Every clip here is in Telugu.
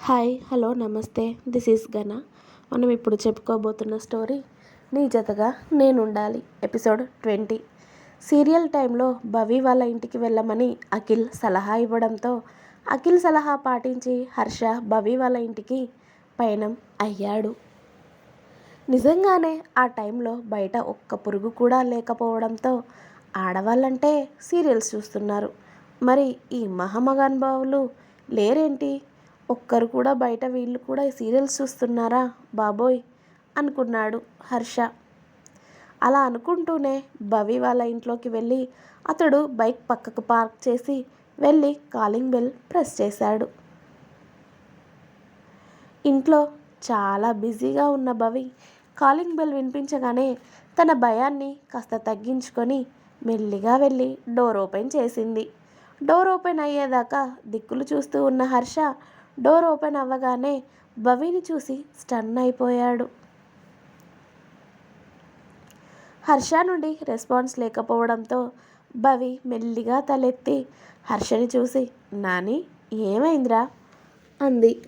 హాయ్ హలో నమస్తే. దిస్ ఈస్ గన మనం ఇప్పుడు చెప్పుకోబోతున్న స్టోరీ నీ జతగా నేను ఉండాలి ఎపిసోడ్ ట్వంటీ సీరియల్ టైంలో భవి వాళ్ళ ఇంటికి వెళ్ళమని అఖిల్ సలహా ఇవ్వడంతో అఖిల్ సలహా పాటించి హర్ష భవి వాళ్ళ ఇంటికి పయనం అయ్యాడు. నిజంగానే ఆ టైంలో బయట ఒక్క పురుగు కూడా లేకపోవడంతో ఆడవాళ్ళంటే సీరియల్స్ చూస్తున్నారు. మరి ఈ మహామగానుభావులు లేరేంటి? ఒక్కరు కూడా బయట వీళ్ళు కూడా ఈ సీరియల్స్ చూస్తున్నారా? బాబోయ్! అనుకున్నాడు హర్ష. అలా అనుకుంటూనే భవి వాళ్ళ ఇంట్లోకి వెళ్ళి అతడు బైక్ పక్కకు పార్క్ చేసి వెళ్ళి కాలింగ్ బెల్ ప్రెస్ చేశాడు. ఇంట్లో చాలా బిజీగా ఉన్న భవి కాలింగ్ బెల్ వినిపించగానే తన భయాన్ని కాస్త తగ్గించుకొని మెల్లిగా వెళ్ళి డోర్ ఓపెన్ చేసింది. డోర్ ఓపెన్ అయ్యేదాకా దిక్కులు చూస్తూ ఉన్న హర్ష డోర్ ఓపెన్ అవ్వగానే భవిని చూసి స్టన్ అయిపోయాడు. హర్ష నుండి రెస్పాన్స్ లేకపోవడంతో భవి మెల్లిగా తలెత్తి హర్షని చూసి నాని ఏమైందిరా? అంది.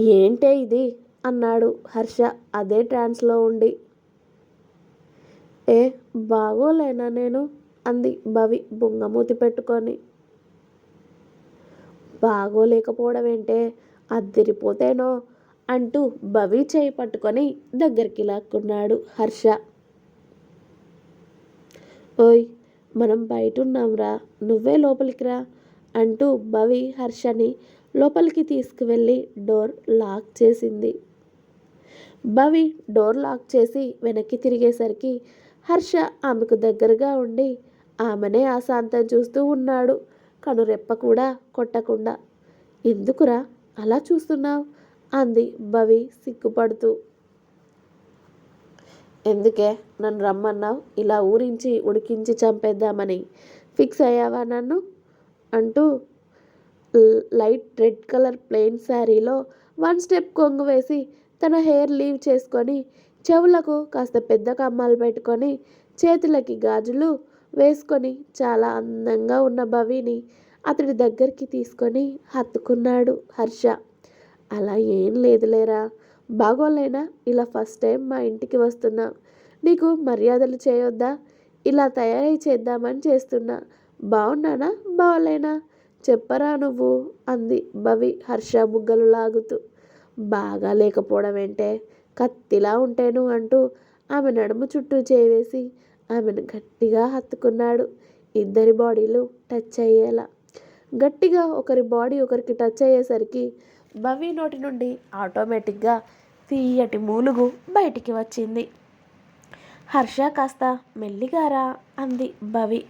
ఏంటే ఇది? అన్నాడు హర్ష అదే ట్రాన్స్లో ఉండి. ఏ బాగోలేనా నేను? అంది భవి బుంగమూతి పెట్టుకొని. బాగోలేకపోవడం ఏంటే అద్దరిపోతేనో అంటూ భవి చేయి పట్టుకొని దగ్గరికి లాక్కున్నాడు హర్ష. ఓయ్ మనం బయట ఉన్నాంరా నువ్వే లోపలికి రా అంటూ భవి హర్షని లోపలికి తీసుకువెళ్ళి డోర్ లాక్ చేసింది. భవి డోర్ లాక్ చేసి వెనక్కి తిరిగేసరికి హర్ష ఆమెకు దగ్గరగా ఉండి ఆమెనే అశాంతం చూస్తూ ఉన్నాడు. కనురెప్ప కూడా కొట్టకుండా ఎందుకురా అలా చూస్తున్నావు? అంది భవి సిగ్గుపడుతూ. ఎందుకే? నన్ను రమ్మన్నావు? ఇలా ఊరించి ఉడికించి చంపేద్దామని. ఫిక్స్ అయ్యావా నన్ను? అంటూ లైట్ రెడ్ కలర్ ప్లెయిన్ శారీలో వన్ స్టెప్ కొంగు వేసి తన హెయిర్ లీవ్ చేసుకొని చెవులకు కాస్త పెద్ద కమ్మాలు పెట్టుకొని చేతులకి గాజులు వేసుకొని చాలా అందంగా ఉన్న భవిని అతడి దగ్గరికి తీసుకొని హత్తుకున్నాడు హర్ష. అలా ఏం లేదులేరా. బాగోలేనా? ఇలా ఫస్ట్ టైం మా ఇంటికి వస్తున్నా. నీకు మర్యాదలు చేయొద్దా? ఇలా తయారై చేద్దామని చేస్తున్నా. బాగున్నానా బాగోలేనా చెప్పరా నువ్వు? అంది భవి హర్ష బుగ్గలు లాగుతూ. బాగా లేకపోవడం ఏంటే? కత్తిలా ఉంటేను అంటూ ఆమె నడుము చుట్టూ చేవేసి ఆమెను గట్టిగా హత్తుకున్నాడు. ఇద్దరి బాడీలు టచ్ అయ్యేలా. గట్టిగా ఒకరి బాడీ ఒకరికి టచ్ అయ్యేసరికి భవి నోటి నుండి ఆటోమేటిక్గా తీయటి మూలుగు బయటికి వచ్చింది. హర్ష కాస్త మెల్లిగారా అంది భవి.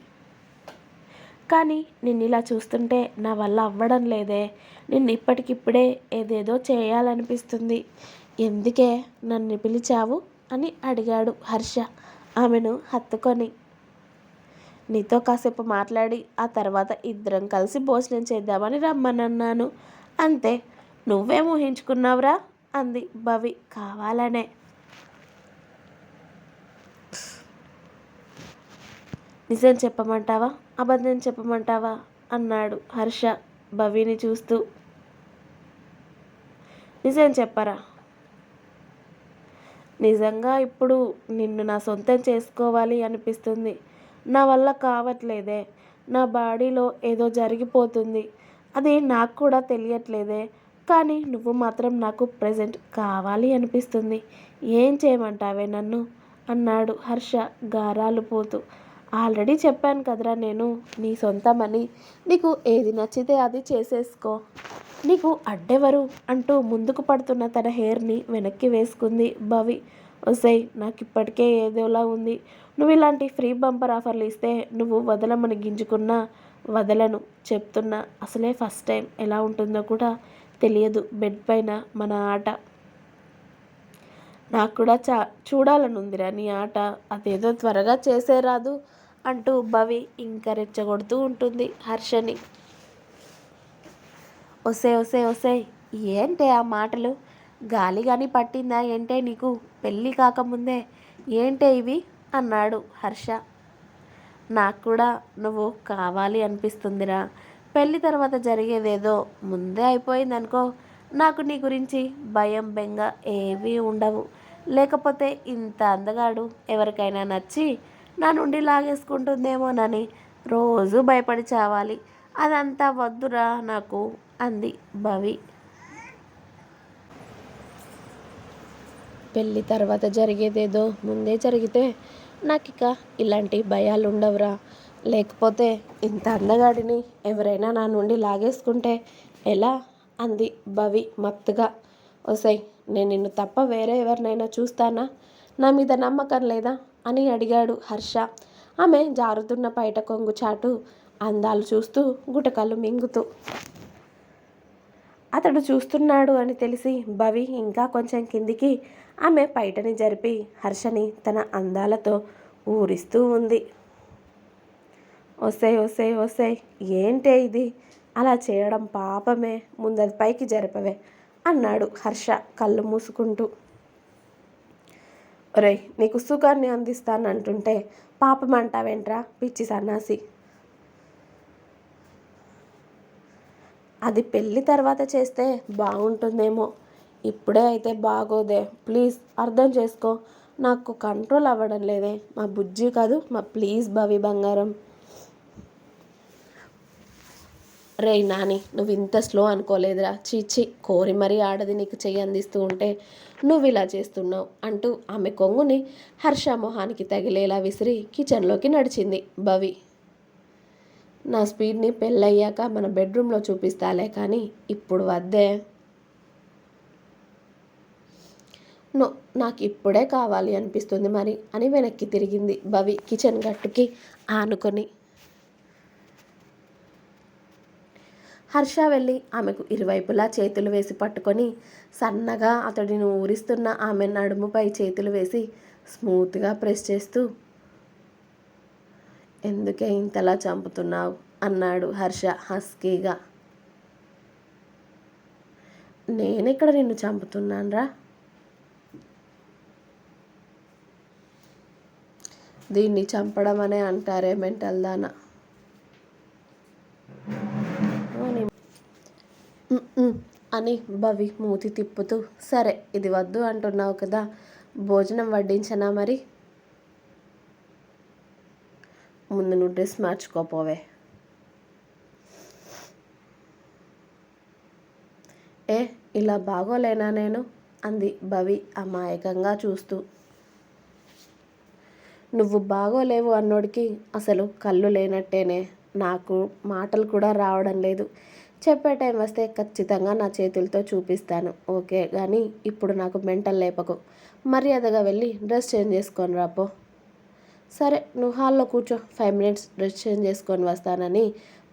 కానీ నిన్ను ఇలా చూస్తుంటే నా వల్ల అవ్వడం లేదే. నిన్ను ఇప్పటికిప్పుడే ఏదేదో చేయాలనిపిస్తుంది. ఎందుకే నన్ను పిలిచావు? అని అడిగాడు హర్ష. ఆమెను హత్తుకొని నీతో కాసేపు మాట్లాడి ఆ తర్వాత ఇద్దరం కలిసి భోజనం చేద్దామని రమ్మనన్నాను. అంతే నువ్వేం ఊహించుకున్నావురా? అంది భవి. కావాలనే. నిజం చెప్పమంటావా? అబద్ధం చెప్పమంటావా? అన్నాడు హర్ష భవిని చూస్తూ. నిజం చెప్పరా? నిజంగా ఇప్పుడు నిన్ను నా సొంతం చేసుకోవాలి అనిపిస్తుంది. నా వల్ల కావట్లేదే. నా బాడీలో ఏదో జరిగిపోతుంది. అది నాకు కూడా తెలియట్లేదే. కానీ నువ్వు మాత్రం నాకు ప్రజెంట్ కావాలి అనిపిస్తుంది. ఏం చేయమంటావే నన్ను? అన్నాడు హర్ష గారాలు పోతూ ఆల్రెడీ చెప్పాను కదరా నేను నీ సొంతమని. నీకు ఏది నచ్చితే అది చేసేసుకో. నీకు అడ్డెవరు? అంటూ ముందుకు పడుతున్న తన హెయిర్ని వెనక్కి వేసుకుంది భవి. వస్తాయి. నాకు ఇప్పటికే ఏదోలా ఉంది. నువ్వు ఇలాంటి ఫ్రీ బంపర్ ఆఫర్లు ఇస్తే నువ్వు వదలమని గింజుకున్నా వదలను చెప్తున్నా. అసలే ఫస్ట్ టైం ఎలా ఉంటుందో కూడా తెలియదు బెడ్ పైన మన ఆట. నాకు కూడా చా చూడాలనుందిరా నీ ఆట. అదేదో త్వరగా చేసేరాదు అంటూ భవి ఇంకా రెచ్చగొడుతూ ఉంటుంది హర్షని. ఒసే ఒసే ఒసే ఏంటి ఆ మాటలు? గాలి కానీ పట్టిందా ఏంటే నీకు? పెళ్ళి కాకముందే ఏంటే ఇవి? అన్నాడు హర్ష. నాకు కూడా నువ్వు కావాలి అనిపిస్తుందిరా. పెళ్ళి తర్వాత జరిగేదేదో ముందే అయిపోయిందనుకో నాకు నీ గురించి భయం బెంగ ఏవీ ఉండవు. లేకపోతే ఇంత అందగాడు ఎవరికైనా నచ్చి నా నుండి లాగేసుకుంటుందేమోనని రోజు భయపడి చావాలి. అదంతా వద్దురా నాకు అంది భవి. పెళ్ళి తర్వాత జరిగేదేదో ముందే జరిగితే నాకు ఇక ఇలాంటి భయాలు ఉండవురా లేకపోతే ఇంత అందగాడిని ఎవరైనా నా నుండి లాగేసుకుంటే ఎలా? అంది భవి మత్తుగా. ఒసై నేను నిన్ను తప్ప వేరే ఎవరినైనా చూస్తానా? నా మీద నమ్మకం లేదా? అని అడిగాడు హర్ష. ఆమె జారుతున్న పైట కొంగు చాటు అందాలు చూస్తూ గుటకలు మింగుతూ. అతడు చూస్తున్నాడు అని తెలిసి భవి ఇంకా కొంచెం కిందికి ఆమె పైటని జరిపి హర్షని తన అందాలతో ఊరిస్తూ ఉంది. ఒసే ఒసే ఒసే ఏంటే ఇది? అలా చేయడం పాపమే ముందది పైకి జరపవే అన్నాడు హర్ష కళ్ళు మూసుకుంటూ. ఒరే నీకు సుఖాన్ని అందిస్తానంటుంటే పాపం అంటావేంట్రా పిచ్చి సన్నాసి? అది పెళ్ళి తర్వాత చేస్తే బాగుంటుందేమో. ఇప్పుడే అయితే బాగోదే. ప్లీజ్ అర్థం చేసుకో. నాకు కంట్రోల్ అవ్వడం లేదే. మా బుజ్జి కాదు మా ప్లీజ్ భవి బంగారం. రే నాని నువ్వు ఇంత స్లో అనుకోలేదురా. చీచి కోరి మరీ ఆడది నీకు చెయ్యి అందిస్తూ ఉంటే నువ్వు ఇలా చేస్తున్నావు అంటూ ఆమె కొంగుని హర్ష మొహానికి తగిలేలా విసిరి కిచెన్లోకి నడిచింది భవి. నా స్పీడ్ని పెళ్ళయ్యాక మన బెడ్రూమ్లో చూపిస్తాలే కానీ ఇప్పుడు వద్దే. నో నాకు ఇప్పుడే కావాలి అనిపిస్తుంది మరి. అని వెనక్కి తిరిగింది భవి కిచెన్ గట్టుకి ఆనుకొని. హర్ష వెళ్ళి ఆమెకు ఇరువైపులా చేతులు వేసి పట్టుకొని సన్నగా అతడిని ఊరిస్తున్న ఆమె నడుముపై చేతులు వేసి స్మూత్గా ప్రెస్ చేస్తూ ఎందుకే ఇంతలా చంపుతున్నావు? అన్నాడు హర్ష హస్కీగా. నేనెక్కడ నిన్ను చంపుతున్నానరా? దీన్ని చంపడం అనే అంటారే మెంటల్ దానా. అని భవి మూతి తిప్పుతూ సరే ఇది వద్దు అంటున్నావు కదా భోజనం వడ్డించనా మరి? ముందు నువ్వు డ్రెస్ మార్చుకోపోవే. ఏ ఇలా బాగోలేనా నేను? అంది భవి అమాయకంగా చూస్తూ. నువ్వు బాగోలేవు అన్నోడికి అసలు కళ్ళు లేనట్టేనే. నాకు మాటలు కూడా రావడం లేదు. చెప్పే టైం వస్తే ఖచ్చితంగా నా చేతులతో చూపిస్తాను. ఓకే కానీ ఇప్పుడు నాకు మెంటల్ లేపకు. మర్యాదగా వెళ్ళి డ్రెస్ చేంజ్ చేసుకొని రాపో సరే నువ్వు హాల్లో కూర్చో. ఫైవ్ మినిట్స్ డ్రెస్ చేంజ్ చేసుకొని వస్తానని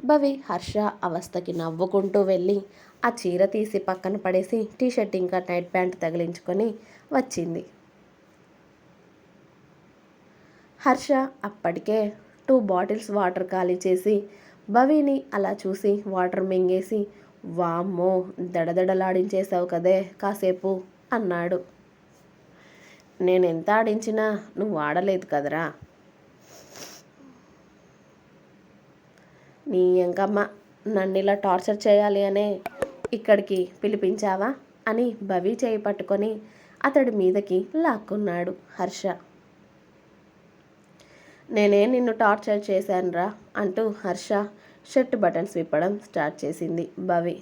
భవి హర్ష అవస్థకి నవ్వుకుంటూ వెళ్ళి ఆ చీర తీసి పక్కన పడేసి టీ షర్ట్ ఇంకా నైట్ ప్యాంట్ తగిలించుకొని వచ్చింది. హర్ష అప్పటికే టూ బాటిల్స్ వాటర్ ఖాళీ చేసి భవిని అలా చూసి వాటర్ మింగేసి వామ్మో దడదడలాడించేసావు కదే కాసేపు అన్నాడు. నేను ఎంత ఆడించినా నువ్వు ఆడలేదు కదరా. నీ ఎంకమ్మ నన్ను ఇలా టార్చర్ చేయాలి అనే ఇక్కడికి పిలిపించావా అని భవి చేయి పట్టుకొని అతడి మీదకి లాక్కున్నాడు హర్ష. నేనే నిన్ను టార్చర్ చేశానురా అంటూ హర్ష షర్ట్ బటన్స్ విప్పడం స్టార్ట్ చేసింది భవి.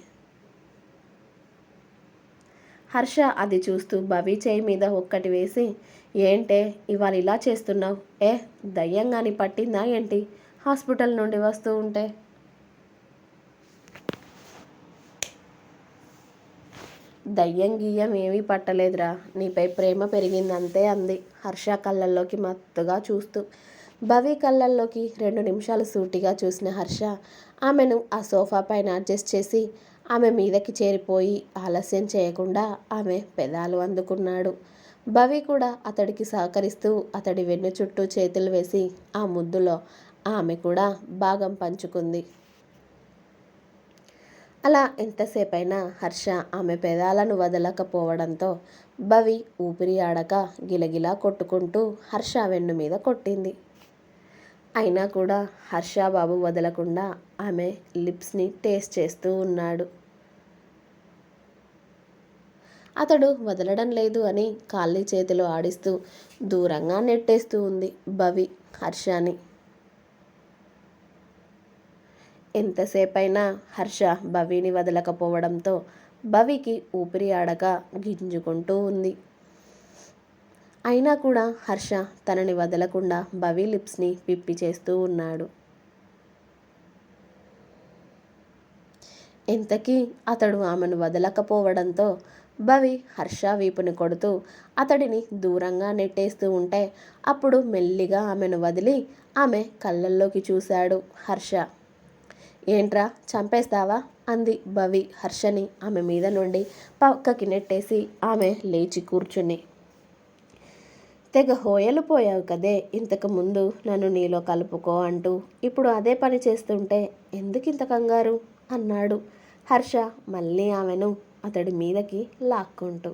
హర్ష అది చూస్తూ భవి చేయి మీద ఒక్కటి వేసి ఏంటే ఇవాళ ఇలా చేస్తున్నావు? ఏ దయ్యంగాని పట్టిందా ఏంటి? హాస్పిటల్ నుండి వస్తూ ఉంటే. దయ్యం గియ్యం ఏమీ పట్టలేదురా. నీపై ప్రేమ పెరిగిందంతే అంది హర్ష కళ్ళల్లోకి మత్తుగా చూస్తూ. భవి కళ్ళల్లోకి రెండు నిమిషాలు సూటిగా చూసిన హర్ష ఆమెను ఆ సోఫా పైన అడ్జస్ట్ చేసి ఆమె మీదకి చేరిపోయి ఆలస్యం చేయకుండా ఆమె పెదాలు అందుకున్నాడు. భవి కూడా అతడికి సహకరిస్తూ అతడి వెన్ను చుట్టూ చేతులు వేసి ఆ ముద్దులో ఆమె కూడా భాగం పంచుకుంది. అలా ఎంతసేపైనా హర్ష ఆమె పెదాలను వదలకపోవడంతో భవి ఊపిరి ఆడక గిలగిలా కొట్టుకుంటూ హర్ష వెన్ను మీద కొట్టింది. అయినా కూడా హర్షాబాబు వదలకుండా ఆమె లిప్స్ని టేస్ట్ చేస్తూ ఉన్నాడు. అతడు వదలడం లేదు అని కాళ్ళీ చేతిలో ఆడిస్తూ దూరంగా నెట్టేస్తూ ఉంది భవి హర్షని. ఎంతసేపైనా హర్ష భవిని వదలకపోవడంతో భవికి ఊపిరి ఆడక గింజుకుంటూ ఉంది. అయినా కూడా హర్ష తనని వదలకుండా భవి లిప్స్ని పిప్పి చేస్తూ ఉన్నాడు. ఎంతకీ అతడు ఆమెను వదలకపోవడంతో భవి హర్ష వీపుని కొడుతూ అతడిని దూరంగా నెట్టేస్తూ ఉంటే అప్పుడు మెల్లిగా ఆమెను వదిలి ఆమె కళ్ళల్లోకి చూశాడు హర్ష. ఏంట్రా చంపేస్తావా? అంది భవి హర్షని ఆమె మీద నుండి పక్కకి నెట్టేసి ఆమె లేచి కూర్చుని తెగ హోయలు పోయావు కదే ఇంతకు ముందు నన్ను నీలో కలుపుకో అంటూ ఇప్పుడు అదే పని చేస్తుంటే ఎందుకు ఇంత కంగారు? అన్నాడు హర్ష మళ్ళీ ఆమెను అతడి మీదకి లాక్కుంటూ.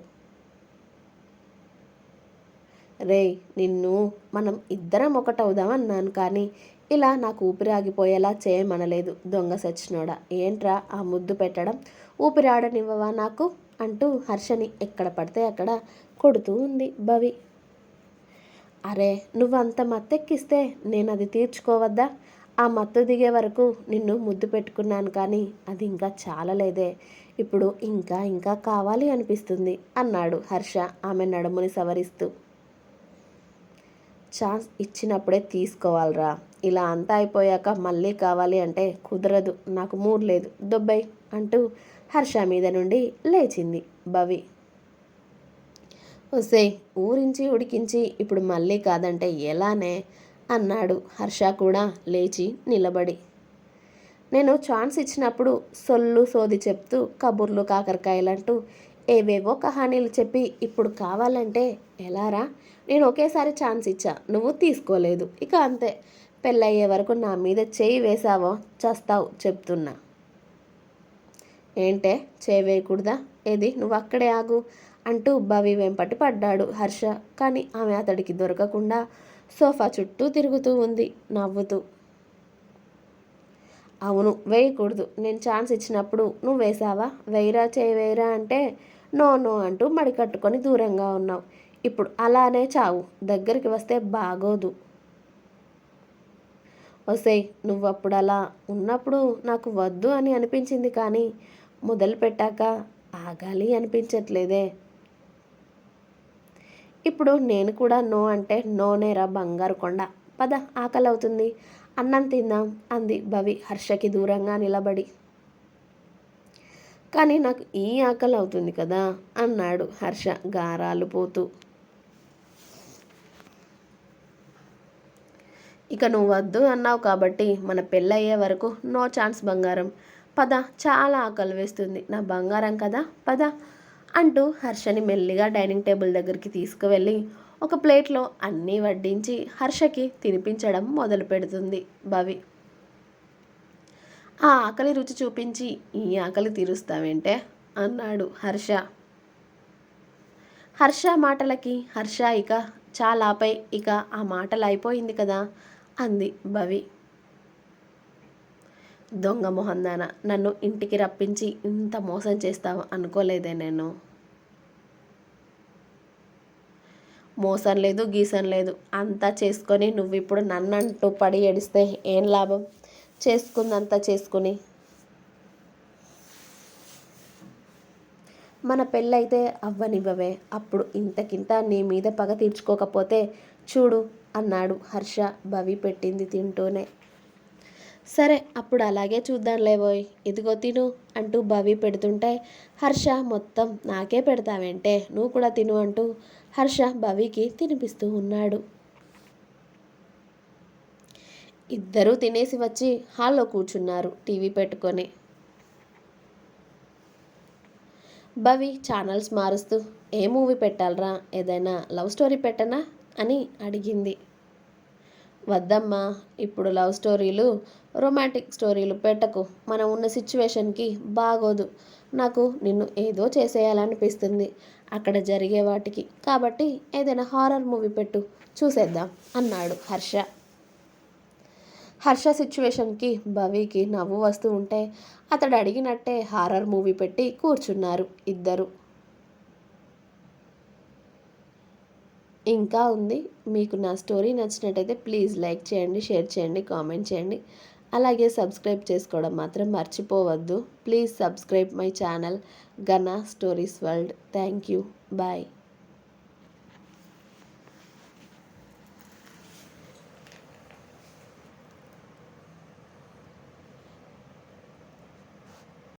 రే నిన్ను మనం ఇద్దరం ఒకటవుదామన్నాను కానీ ఇలా నాకు ఊపిరాగిపోయేలా చేయమనలేదు దొంగ సచ్చినోడా. ఏంట్రా ఆ ముద్దు పెట్టడం? ఊపిరాడనివ్వవా నాకు? అంటూ హర్షని ఎక్కడ పడితే అక్కడ కొడుతూ ఉంది భవి. అరే నువ్వంత మత్తెక్కిస్తే నేను అది తీర్చుకోవద్దా? ఆ మత్తు దిగే వరకు నిన్ను ముద్దు పెట్టుకున్నాను కానీ అది ఇంకా చాలలేదే. ఇప్పుడు ఇంకా ఇంకా కావాలి అనిపిస్తుంది అన్నాడు హర్ష ఆమె నడుముని సవరిస్తూ. ఛాన్స్ ఇచ్చినప్పుడే తీసుకోవాలిరా. ఇలా అంతా అయిపోయాక మళ్ళీ కావాలి అంటే కుదరదు. నాకు మూడ్ లేదు. దుబ్బై అంటూ హర్ష మీద నుండి లేచింది భవి. వస్తే ఊరించి ఉడికించి ఇప్పుడు మళ్ళీ కాదంటే ఎలానే అన్నాడు హర్ష కూడా లేచి నిలబడి. నేను ఛాన్స్ ఇచ్చినప్పుడు సొల్లు సోది చెప్తూ కబుర్లు కాకరకాయలంటూ ఏవేవో కహానీలు చెప్పి ఇప్పుడు కావాలంటే ఎలారా? నేను ఒకేసారి ఛాన్స్ ఇచ్చా. నువ్వు తీసుకోలేదు. ఇక అంతే. పెళ్ళయ్యే వరకు నా మీద చేయి వేసావో చస్తావు చెప్తున్నా. ఏంటే? చేయి వేయకూడదా? ఏది? నువ్వు అక్కడే ఆగు అంటూ భవి వెంపటి పడ్డాడు హర్ష. కానీ ఆమె అతడికి దొరకకుండా సోఫా చుట్టూ తిరుగుతూ ఉంది నవ్వుతూ. అవును వేయకూడదు. నేను ఛాన్స్ ఇచ్చినప్పుడు నువ్వు వేసావా వేయరా చేయి వేయరా అంటే నో నో అంటూ మడి కట్టుకొని దూరంగా ఉన్నావు. ఇప్పుడు అలానే చావు. దగ్గరికి వస్తే బాగోదు. ఒసే నువ్వు అప్పుడు అలా ఉన్నప్పుడు నాకు వద్దు అని అనిపించింది కానీ మొదలు పెట్టాక ఆగాలి అనిపించట్లేదే. ఇప్పుడు నేను కూడా నో అంటే నోనేరా బంగారు కొండ. పద ఆకలి అవుతుంది అన్నం తిందాం అంది భవి హర్షకి దూరంగా నిలబడి. కానీ నాకు ఈ ఆకలి అవుతుంది కదా అన్నాడు హర్ష గారాలు పోతూ. ఇక నువ్వు వద్దు అన్నావు కాబట్టి మన పెళ్ళయ్యే వరకు నో ఛాన్స్ బంగారం. పద చాలా ఆకలి వేస్తుంది. నా బంగారం కదా పద అంటూ హర్షని మెల్లిగా డైనింగ్ టేబుల్ దగ్గరికి తీసుకువెళ్ళి ఒక ప్లేట్లో అన్నీ వడ్డించి హర్షకి తినిపించడం మొదలు పెడుతుంది భవి. ఆ ఆకలి రుచి చూపించి ఈ ఆకలి తీరుస్తావేంటే? అన్నాడు హర్ష. హర్ష మాటలకి హర్ష ఇక చాలాపై ఇక ఆ మాటలు అయిపోయింది కదా. అంది భవి. దొంగ మొహందాన నన్ను ఇంటికి రప్పించి ఇంత మోసం చేస్తావు? అనుకోలేదే నేను. మోసం లేదు గీసం లేదు. అంతా చేసుకొని నువ్వు ఇప్పుడు నన్నంటూ పడి ఏడిస్తే ఏం లాభం? చేసుకుందంతా చేసుకుని. మన పెళ్ళైతే అవ్వనివ్వవే. అప్పుడు ఇంతకింత నీ మీద పగ తీర్చుకోకపోతే చూడు అన్నాడు హర్ష భవి పెట్టింది తింటూనే. సరే అప్పుడు అలాగే చూద్దాంలే లేవోయ్ ఇదిగో తిను అంటూ భవి పెడుతుంటే హర్ష మొత్తం నాకే పెడతావేంటే? నువ్వు కూడా తిను అంటూ హర్ష భవికి తినిపిస్తూ ఉన్నాడు. ఇద్దరూ తినేసి వచ్చి హాల్లో కూర్చున్నారు టీవీ పెట్టుకొని. భవి ఛానల్స్ మారుస్తూ ఏ మూవీ పెట్టాలరా? ఏదైనా లవ్ స్టోరీ పెట్టనా? అని అడిగింది. వద్దమ్మా ఇప్పుడు లవ్ స్టోరీలు రొమాంటిక్ స్టోరీలు పెట్టకు. మనం ఉన్న సిచ్యువేషన్కి బాగోదు. నాకు నిన్ను ఏదో చేసేయాలనిపిస్తుంది. అక్కడ జరిగే వాటికి. కాబట్టి ఏదైనా హారర్ మూవీ పెట్టు. చూసేద్దాం అన్నాడు హర్ష. హర్ష సిచ్యువేషన్కి భవికి నవ్వు వస్తూ ఉంటే అతడు అడిగినట్టే హారర్ మూవీ పెట్టి కూర్చున్నారు ఇద్దరు. ఇంకా ఉంది. మీకు నా స్టోరీ నచ్చినట్టయితే ప్లీజ్ లైక్ చేయండి షేర్ చేయండి కామెంట్ చేయండి. అలాగే సబ్స్క్రైబ్ చేసుకోవడం మాత్రం మర్చిపోవద్దు. Please subscribe my channel Gana stories world. Thank you. Bye.